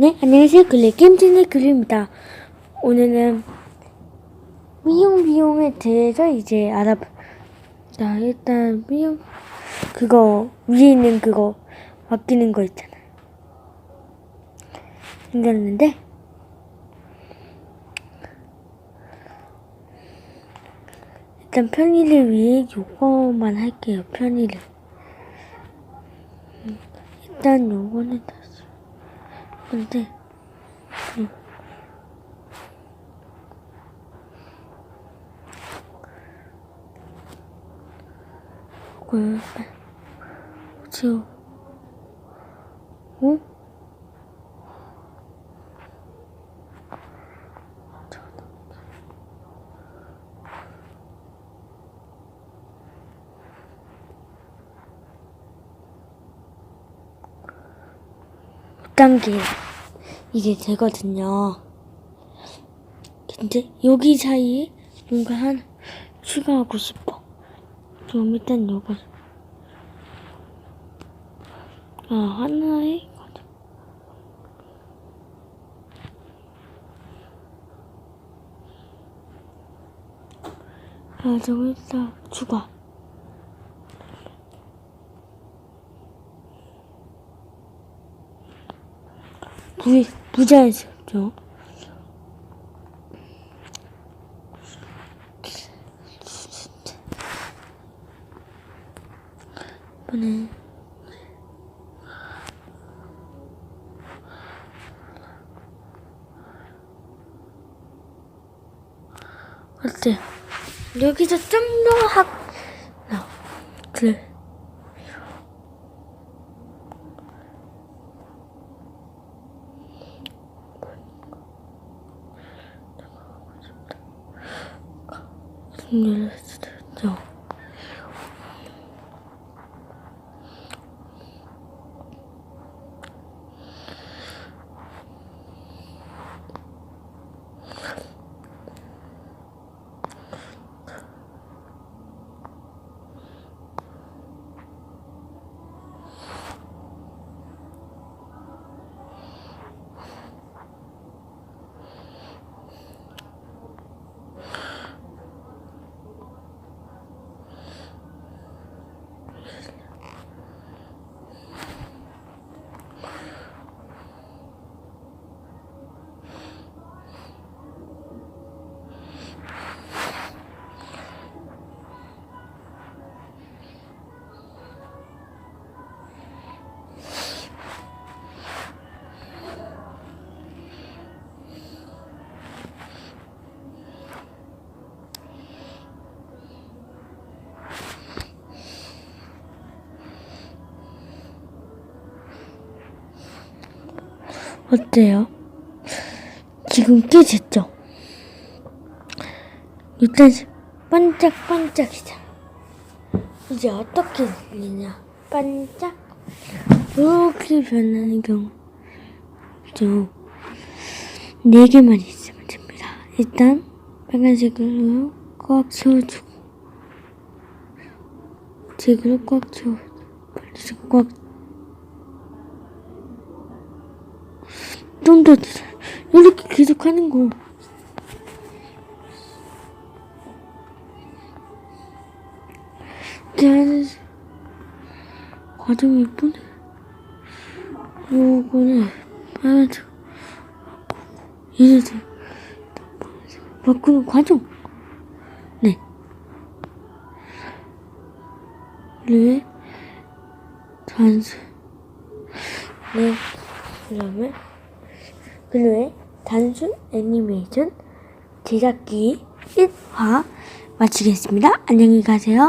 네, 안녕하세요. 글리 게임진의 글리입니다. 오늘은 미용 비용에 대해서 이제 알아봐. 자, 일단 미용 그거 위에 있는 그거 맡기는 거 있잖아. 생겼는데 일단 편의를 위해 요거만 할게요. 편의를. 음, 일단 요거는. 근데 응. 골반 오지오 응? 6단계 이게 되거든요. 근데 여기 사이에 뭔가 한 추가하고 싶어. 그럼 일단 요걸 아 하나에 아, 저거 일단 추가. 부, 부자연스럽죠. 이번에 어때? 여기서 좀 더 학, 嗯 어때요? 지금 꽤 됐죠? 일단 반짝반짝이잖아. 이제 어떻게 들리냐? 반짝 이렇게 변하는 경우 죠. 네 개만 있으면 됩니다. 일단 빨간색으로 꽉 채워주고 색으로 꽉 채워 빨간색 꽉 좀 더 이렇게 계속 하는 거. 네, 과정이 예쁘네. 요거는 빨간색 얘네들 바꾸는 과정. 네. 네. 단수. 네. 그 다음에 글로의 단순 애니메이션 제작기 1화 마치겠습니다. 안녕히 가세요.